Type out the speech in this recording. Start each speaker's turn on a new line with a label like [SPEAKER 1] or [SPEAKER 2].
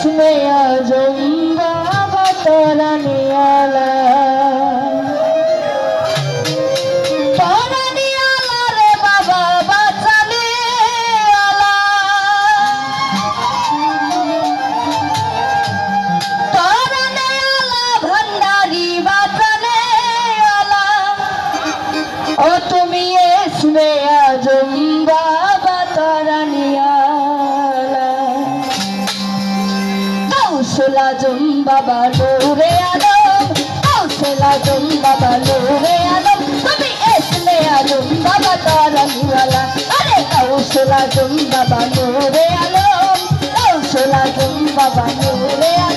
[SPEAKER 1] इसमें अजम्बा बतरने वाला আজম বাবা নূরে আলম গৌসুল তুম বাবা নূরে আলম, তুমি এসলে আজম বাবা তারানিওয়ালা। আরে গৌসুল তুম বাবা নূরে আলম গৌসুল তুম বাবা নূরে আলম।